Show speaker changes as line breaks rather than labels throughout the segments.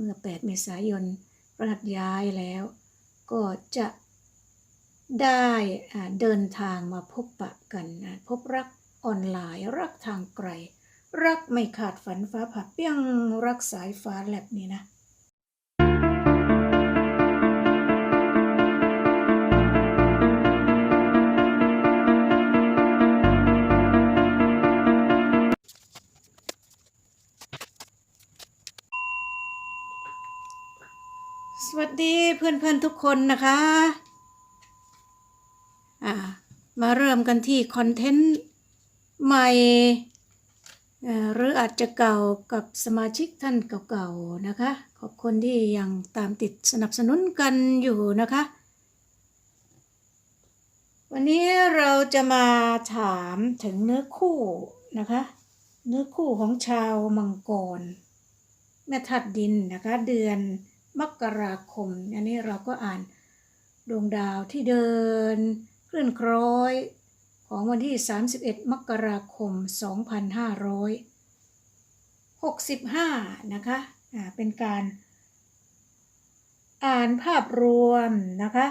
เมื่อ 8 เมษายนประหัสย้ายแล้ว ก็จะได้เดินทางมาพบปะกันนะพบรักออนไลน์ รักทางไกล รักไม่ขาดฝันฟ้าผ่าเปี้ยงรักสายฟ้าแลบนี่นะ ดีเพื่อนๆทุกคนนะคะอ่ามาเริ่มกันที่คอนเทนต์ใหม่หรืออาจจะเก่ากับสมาชิกท่านเก่าๆนะคะ ขอบคุณที่ยังตามติดสนับสนุนกันอยู่นะคะ วันนี้เราจะมาถามถึงเนื้อคู่นะคะ เนื้อคู่ของชาวมังกรแม่ทัดดินนะคะเดือน มกราคม อันนี้เราก็อ่านดวงดาวที่เดินเคลื่อนคล้อยของวันที่ 31 มกราคม 2565 นะคะอ่าเป็นการอ่านภาพรวมนะคะ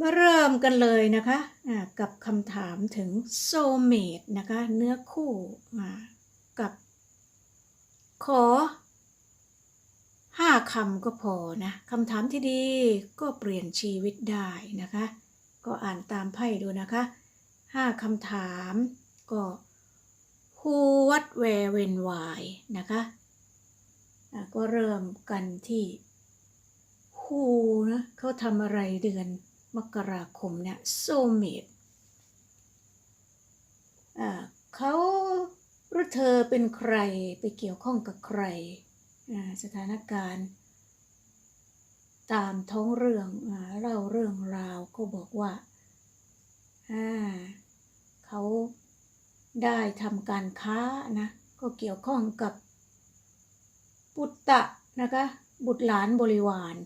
มาเริ่มกันเลยนะคะอ่ากับคำถามถึงโซเมตนะคะ เนื้อคู่อ่ากับขอ ห้าคำก็พอนะคำถามที่ดีก็เปลี่ยนชีวิตได้นะคะ ก็อ่านตามไพ่ดูนะคะห้าคำถามก็ who what where when why นะคะก็เริ่มกันที่ who นะเขาทำอะไรเดือนมกราคมเนี่ย soulmate เขาหรือเธอเป็นใครไปเกี่ยวข้องกับใคร สถานการณ์ ตามท้องเรื่องเล่าเรื่องราวก็บอกว่าเขาได้ทำการค้านะก็เกี่ยวข้องกับปุตตะนะคะบุตรหลานบริวาร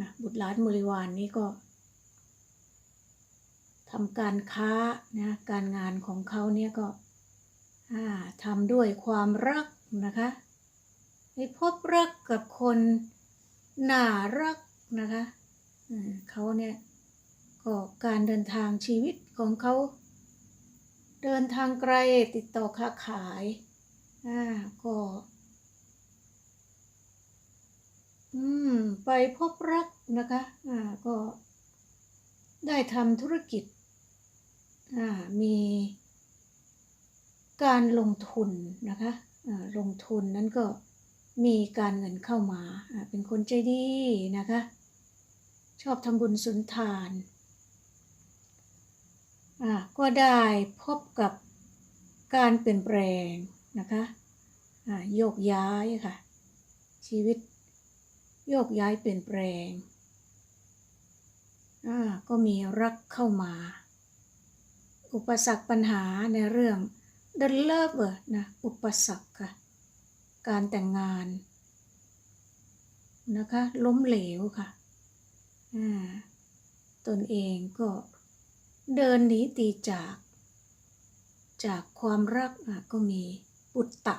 นะบุตรหลานบริวารนี้ก็ทำการค้านะการงานของเขาเนี่ยก็ทำด้วยความรักนะคะ ไปพบรักกับคนน่ารักนะคะเขาเนี่ยก็การเดินทางชีวิตของเขา เดินทางไกลติดต่อค้าขายอ่าก็ อืม ไปพบรักนะคะอ่าก็ ได้ทำธุรกิจอ่ามีการลงทุนนะคะอ่าลงทุนนั้นก็ มีการเงินเข้ามาเป็นคนใจดีนะคะ ชอบทำบุญสุนทานอ่าก็ได้พบกับการเปลี่ยนแปลงนะคะอ่าโยกย้ายค่ะ ชีวิตโยกย้ายเปลี่ยนแปลงอ่าก็มีรักเข้ามา อุปสรรคปัญหาในเรื่อง The Lover นะอุปสรรคค่ะ การแต่งงานนะคะล้มเหลวค่ะอ่าตนเองก็เดินหนีตีจาก จากความรักอะก็มีปุตตะ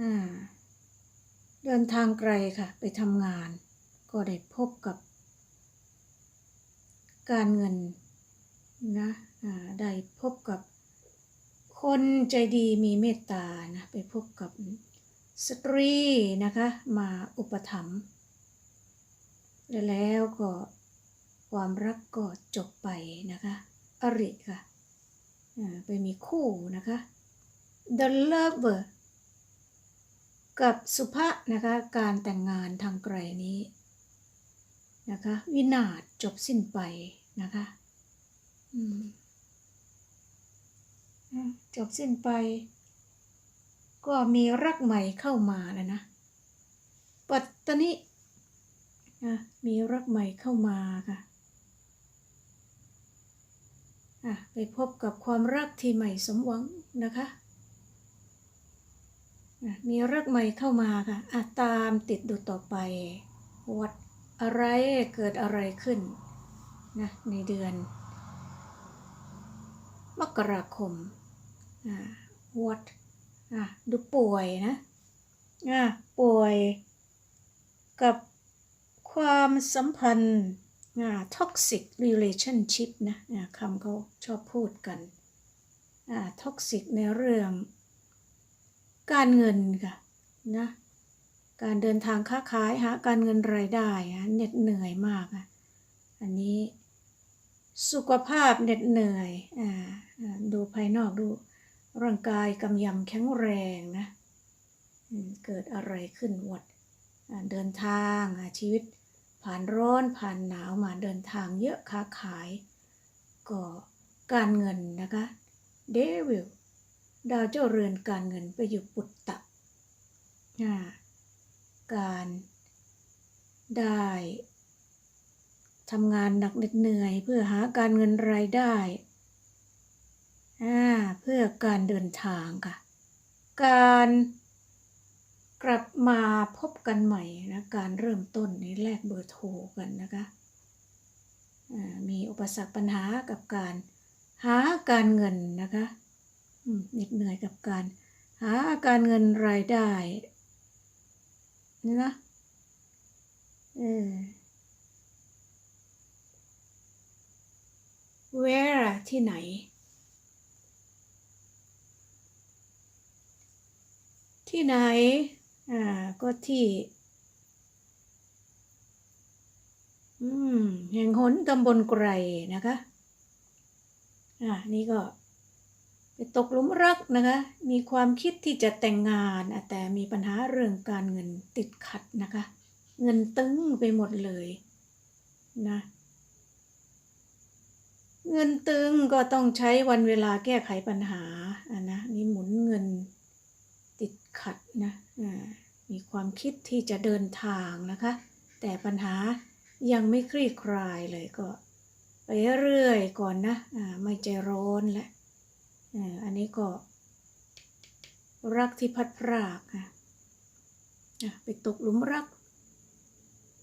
อ่าเดินทางไกลค่ะ ไปทำงาน ก็ได้พบกับ การเงินนะอ่าได้พบกับ คนใจดีมีเมตตานะไปพบกับสตรีนะคะ มาอุปถัมภ์และแล้วก็ความรักก็จบไปนะคะอริค่ะไปมีคู่นะคะ The Lover กับสุภะนะคะการแต่งงานทางไกลนี้นะคะ วินาศจบสิ้นไปนะคะ อืม จบสิ้นไป ก็มีรักใหม่เข้ามาแล้วนะปัตตนินะมีรักใหม่เข้ามาค่ะะไปพบกับความรักที่ใหม่สมหวังนะคะะมีรักใหม่เข้ามาค่ะะตามติดดูต่อไป วัดอะไรเกิดอะไรขึ้นนะในเดือน มกราคม what อะดูป่วยนะอะป่วย กับความสัมพันธ์อ่า toxic relationship นะอ่าคำเขาชอบพูดกันอ่า toxic ในเรื่อง การเงินค่ะนะการเดินทางค้าขายหาการเงินรายได้เหน็ดเหนื่อยมากอะอันนี้สุขภาพเหน็ดเหนื่อยอ่าอ่าดูภายนอกดู ร่างกายกำยำแข็งแรงนะเกิดอะไรขึ้นวดเดินทางชีวิตผ่านร้อนผ่านหนาวมาเดินทางเยอะค้าขาย ก็การเงินนะคะเดวิลดาวเจ้าเรือนการเงินไปอยู่ปุตตะการได้ทำงานหนักเหน็ดเหนื่อยเพื่อหาการเงินรายได้ เพื่อการเดินทางค่ะ การกลับมาพบกันใหม่นะการเริ่มต้นนี้แลกเบอร์โทรกันนะคะมีอุปสรรคปัญหากับการหาการเงินนะคะเหน็ดเหนื่อยกับการหาการเงินรายได้นะเออ where ที่ไหน ที่ไหน อ่า ก็ที่ อืม แห่งหนตำบลไกรนะคะ อ่า นี่ก็ไปตกหลุมรักนะคะ มีความคิดที่จะแต่งงาน แต่มีปัญหาเรื่องการเงินติดขัดนะคะ เงินตึงไปหมดเลยนะ เงินตึงก็ต้องใช้วันเวลาแก้ไขปัญหาอะนะนี่หมุนเงินติด ขัดนะอ่ามีความคิดที่จะเดินทางนะคะ แต่ปัญหายังไม่คลี่คลายเลยก็ไปเรื่อยก่อนนะอ่าไม่ใจร้อนแหละอ่าอันนี้ก็ รักที่พัดพรากอะอะไปตกหลุมรัก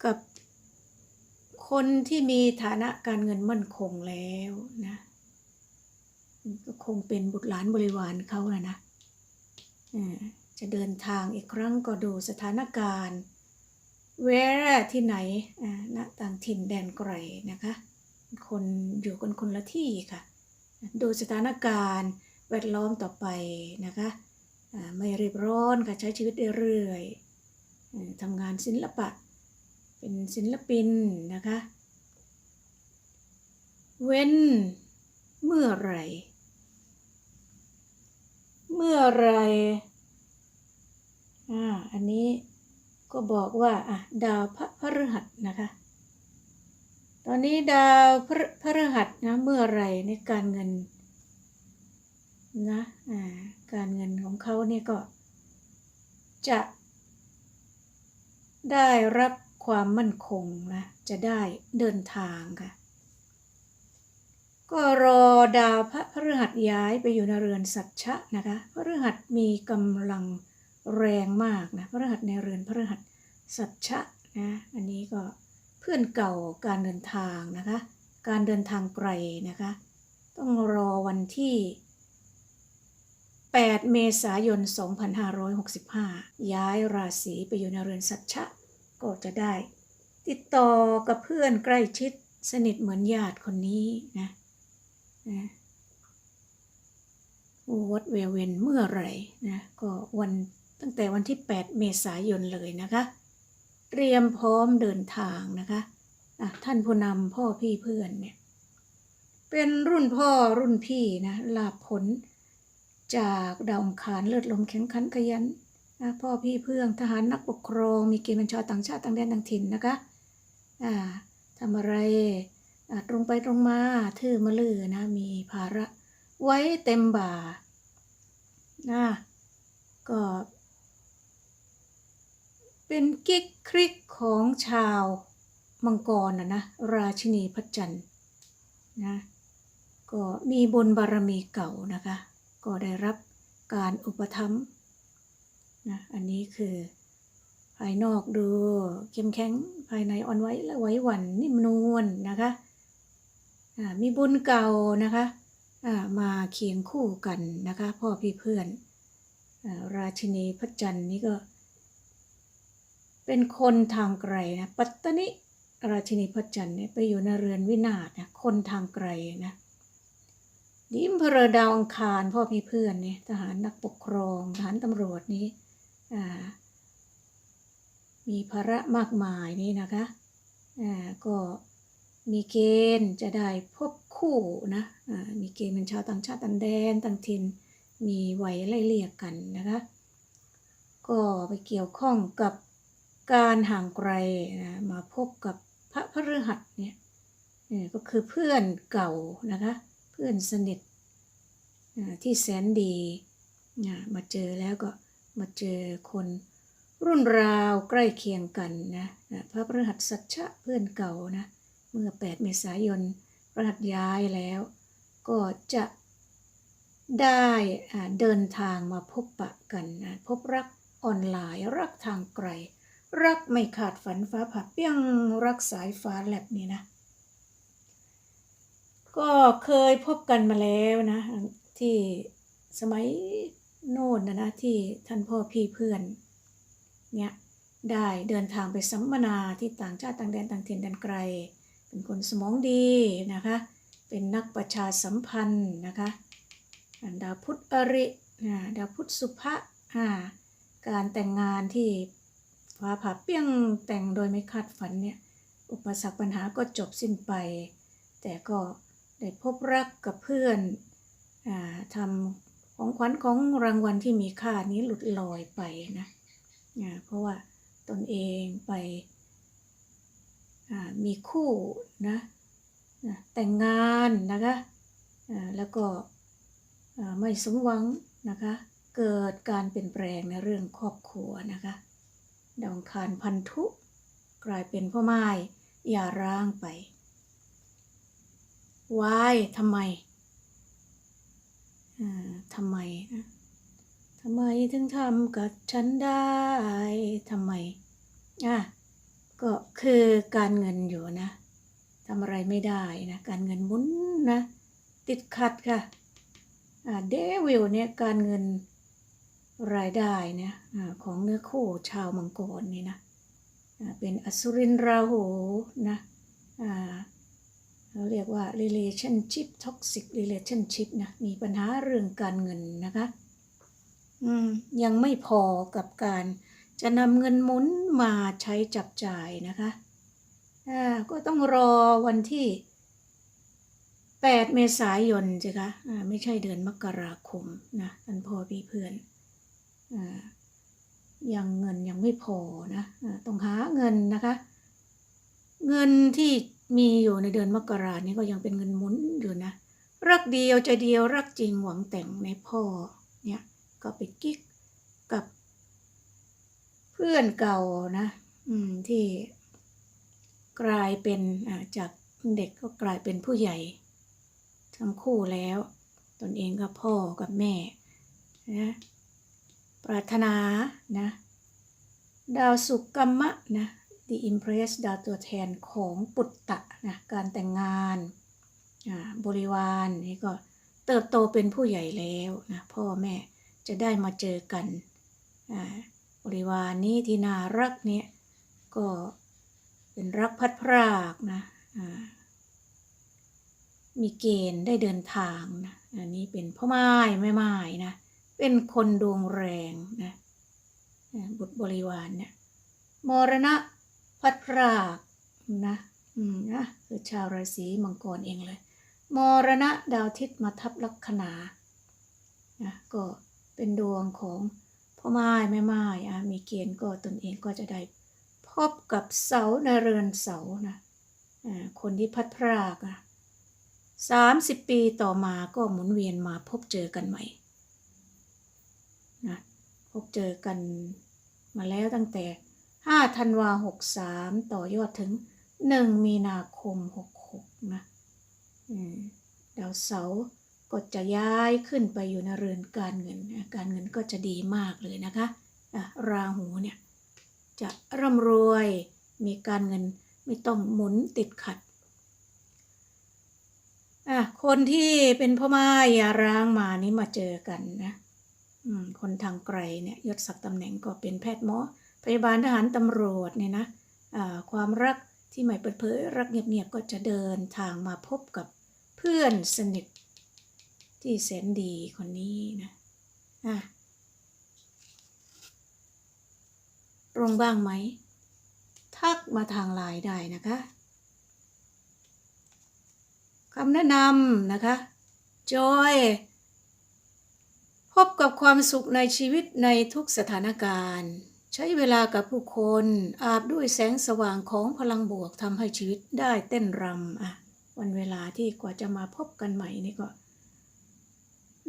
กับคนที่มีฐานะการเงินมั่นคงแล้วนะก็คงเป็นบุตรหลานบริวารเขานะนะอ่า จะเดินทางอีกครั้งก็ดูสถานการณ์เวรที่ไหนณต่างถิ่นแดนไกลนะคะ คนอยู่กันคนละที่ค่ะ ดูสถานการณ์แวดล้อมต่อไปนะคะไม่รีบร้อนค่ะใช้ชีวิตเรื่อยๆทำงานศิลปะ เป็นศิลปินนะคะ เว้น เมื่อไร เมื่อไร อ่าอันนี้ก็บอกว่าอะดาวพระพฤหัสนะคะ ตอนนี้ดาวพฤพฤหัสนะเมื่อไรในการเงินนะอ่าการเงินของเขาเนี่ยก็จะได้รับความมั่นคงนะจะได้เดินทางค่ะ ก็รอดาวพระพฤหัสย้ายไปอยู่ในเรือนสัตชะนะคะพฤหัสมีกำลัง แรงมากนะพฤหัสในเรือนพฤหัสสัตชะนะอันนี้ก็เพื่อนเก่าการเดินทางนะคะ การเดินทางไกลนะคะ ต้องรอวันที่ 8 เมษายน 2565 ย้ายราศีไปอยู่ในเรือนสัตชะก็จะได้ ติดต่อกับเพื่อนใกล้ชิดสนิทเหมือนญาติคนนี้นะนะวัดเวเวนเมื่อไหร่นะก็วัน ตั้งแต่วันที่ 8 เมษายนเลยนะคะ เตรียมพร้อมเดินทางนะคะะท่านผู้นำพ่อพี่เพื่อนเนี่ยเป็นรุ่นพ่อรุ่นพี่นะลาผลจากดาวอังคารเลือดลมแข็งขันขยันนะพ่อพี่เพื่อนทหารนักปกครองมีเกณฑ์บัญชาต่างชาติต่างแดนต่างถิ่นนะคะอ่าทำอะไรอ่าตรงไปตรงมาทื่อมะลือนะมีภาระไว้เต็มบ่านะก็ เป็นกิ๊กคริกของชาวมังกรนะนะ ราชินีพระจันทร์นะ ก็มีบุญบารมีเก่านะคะ ก็ได้รับการอุปถัมภ์นะ อันนี้คือภายนอกดูเข้มแข็งภายในอ่อนไหวและไหวหวั่นนิ่มนวลนะคะมีบุญเก่านะคะมาเคียงคู่กันนะคะ พ่อพี่เพื่อน ราชินีพระจันทร์นี่ก็ เป็นคนทางไกลนะปัตตนิราชินีพระจันทร์เนี่ยไปอยู่ในเรือนวินาศนะคนทางไกลนะดิมเพรอดาวอังคารพ่อพี่เพื่อนเนี่ยทหารนักปกครองทหารตำรวจนี้มีภาระมากมายนี่นะคะอ่าก็มีเกณฑ์จะได้พบคู่นะอ่ามีเกณฑ์เป็นชาวต่างชาติต่างแดนต่างถิ่นมีวัยไล่เลี่ยกันนะคะ ก็ไปเกี่ยวข้องกับ การห่างไกลนะมาพบกับพระพฤหัสเนี่ยก็คือเพื่อนเก่านะคะ เพื่อนสนิทที่แสนดี มาเจอแล้วก็มาเจอคนรุ่นราวใกล้เคียงกันนะพระพฤหัสสัชชะเพื่อนเก่านะเมื่อ 8 เมษายนพระหัสย้ายแล้ว ก็จะได้เดินทางมาพบปะกันนะพบรักออนไลน์รักทางไกล รักไม่ขาดฝันฟ้าผ่าเปี้ยงรักสายฟ้าแลบนี่นะ ก็เคยพบกันมาแล้วนะ ที่สมัยโน่นนะนะที่ท่านพ่อพี่เพื่อนเนี่ยได้เดินทางไปสัมมนาที่ต่างชาติต่างแดนต่างถิ่นแดนไกล เป็นคนสมองดีนะคะ เป็นนักประชาสัมพันธ์นะคะดาวพุธอริดาวพุธสุภะการแต่งงานที่ ฟ้าผ่าเปี้ยงแต่งโดยไม่คาดฝันเนี่ย อุปสรรคปัญหาก็จบสิ้นไป แต่ก็ได้พบรักกับเพื่อนอทำของขวัญของรางวัลที่มีค่านี้หลุดลอยไปนะเพราะว่าตนเองไปมีคู่นะแต่งงานนะคะแล้วก็ไม่สมหวังนะคะ เกิดการเปลี่ยนแปลงในเรื่องครอบครัวนะคะ ดองคารพันธุ กลายเป็นพ่อไม้อย่าร้างไปวายทำไมทำไมทำไมถึงทำกับฉันได้ทำไมอะก็คือการเงินอยู่นะทำอะไรไม่ได้นะ การเงินมุนนะ ติดขัดค่ะเดวิลเนี่ยการเงิน รายได้เนี่ยของเนื้อคู่ชาวมังกรนี่นะเป็นอสุรินราหูนะเราเรียกว่า relationship toxic relationship นะมีปัญหาเรื่องการเงินนะคะอืมยังไม่พอกับการจะนำเงินหมุนมาใช้จับจ่ายนะคะก็ต้องรอวันที่ 8 เมษายนสิคะอ่าไม่ใช่เดือนมกราคมนะท่านพ่อพี่เพื่อน ยังเงินยังไม่พอนะต้องหาเงินนะคะ เงินที่มีอยู่ในเดือนมกรานี้ก็ยังเป็นเงินหมุนอยู่นะ รักเดียวใจเดียวรักจริงหวังแต่งในพ่อเนี่ยก็ไปกิ๊กกับเพื่อนเก่านะที่กลายเป็นจากเด็กก็กลายเป็นผู้ใหญ่ทั้งคู่แล้ว ตนเองก็พ่อกับแม่นะ ปรารถนานะดาวสุกกรรมะนะ The Impress ดาวตัวแทนของปุตตะนะการแต่งงานอ่าบริวารนี่ก็เติบโตเป็นผู้ใหญ่แล้วนะพ่อแม่จะได้มาเจอกันอ่าบริวารนี้ที่น่ารักเนี่ยก็เป็นรักพัดพรากนะอ่ามีเกณฑ์ได้เดินทางนะอันนี้เป็นพ่อไม้แม่ไม้นะ เป็นคนดวงแรงนะบุตรบริวารเนี่ยมรณะพัดพรากนะอืมนะคือชาวราศีมังกรเองเลย มรณะดาวทิศมาทับลัคนานะก็เป็นดวงของพ่อไม้แม่ไม้อะมีเกณฑ์ก็ตนเองก็จะได้พบกับเสาในเรือนเสานะอ่าคนที่พัดพรากอะสามสิบปีต่อมาก็หมุนเวียนมาพบเจอกันใหม่ บเจอกันมาแล้วตั้งแต่ 5 ธันวา 63 ต่อยอดถึง 1 มีนาคม 66 นะดาวเสาร์ก็จะย้ายขึ้นไปอยู่ในเรือนการเงินนะการเงินก็จะดีมากเลยนะคะะราหูเนี่ยจะร่ำรวยมีการเงินไม่ต้องหมุนติดขัดคนที่เป็นพ่อไม้ยาร้างมานี่มาเจอกันนะ คนทางไกลเนี่ยยศศักดิ์ตำแหน่งก็เป็นแพทย์หมอ พยาบาลทหารตำรวจเนี่ยนะอ่าความรักที่ไม่เปิดเผยรักเงียบๆก็จะเดินทางมาพบกับเพื่อนสนิทที่แสนดีคนนี้นะอะตรงบ้างไหม ทักมาทางไลน์ได้นะคะคำแนะนำนะคะจอย พบกับความสุขในชีวิตในทุกสถานการณ์ ใช้เวลากับผู้คนอาบด้วยแสงสว่างของพลังบวกทำให้ชีวิตได้เต้นรำอะวันเวลาที่กว่าจะมาพบกันใหม่นี่ก็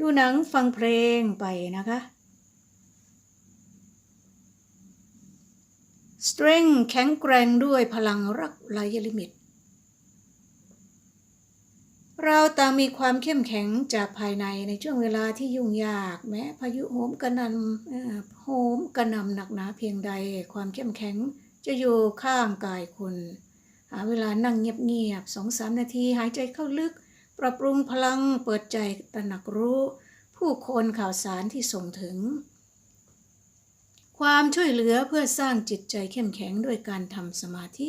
ดูหนังฟังเพลงไปนะคะ Strength แข็งแกร่งด้วยพลังรักไร้ลิมิต เราต่างมีความเข้มแข็งจากภายในในช่วงเวลาที่ยุ่งยาก แม้พายุโหมกระหนำเอ่อโหมกระหนำหนักหนาเพียงใด ความเข้มแข็งจะอยู่ข้างกายคุณ หาเวลานั่งเงียบๆสองสามนาทีหายใจเข้าลึก ปรับปรุงพลังเปิดใจตระหนักรู้ ผู้คนข่าวสารที่ส่งถึง ความช่วยเหลือเพื่อสร้างจิตใจเข้มแข็งด้วยการทำสมาธิ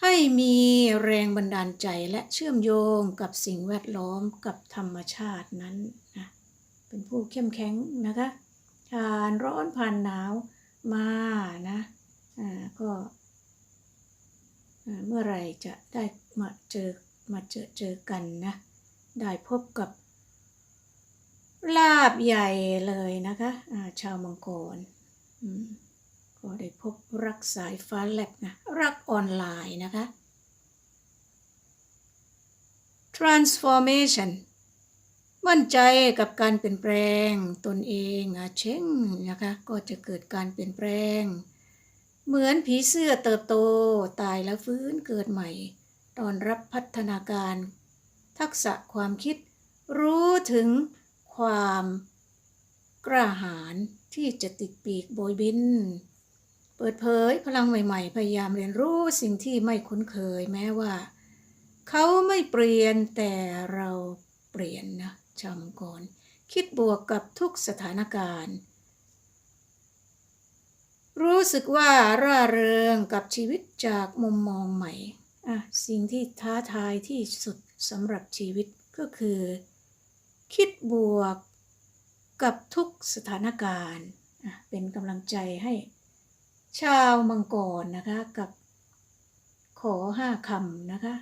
ให้มีแรงบันดาลใจและเชื่อมโยงกับสิ่งแวดล้อมกับธรรมชาตินั้นนะเป็นผู้เข้มแข็งนะคะผ่านร้อนผ่านหนาวมานะอ่าก็เมื่อไรจะได้มาเจอมาเจอเจอกันนะได้พบกับลาบใหญ่เลยนะคะอ่าชาวมังกรอืม ก็ได้พบรักสายฟ้าแลบนะรักออนไลน์นะคะ transformation มั่นใจกับการเปลี่ยนแปลงตนเองอาเช่งนะคะก็จะเกิดการเปลี่ยนแปลง เหมือนผีเสื้อเติบโตตายแล้วฟื้นเกิดใหม่ตอนรับพัฒนาการ ทักษะความคิด รู้ถึงความกล้าหาญที่จะติดปีกโบยบิน เปิดเผยพลังใหม่ๆ พยายามเรียนรู้สิ่งที่ไม่คุ้นเคยแม้ว่า เขาไม่เปลี่ยนแต่เราเปลี่ยนนะชาวมังกรคิดบวกกับทุกสถานการณ์ รู้สึกว่าร่าเริงกับชีวิตจากมุมมองใหม่อะสิ่งที่ท้าทายที่สุดสำหรับชีวิตก็คือ คิดบวกกับทุกสถานการณ์ เป็นกำลังใจให้ ชาวมังกรนะคะกับขอห้าคำนะคะ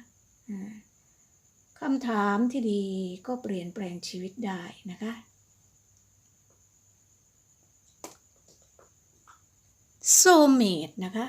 คำถามที่ดีก็เปลี่ยนแปลงชีวิตได้นะคะโซเมดนะคะ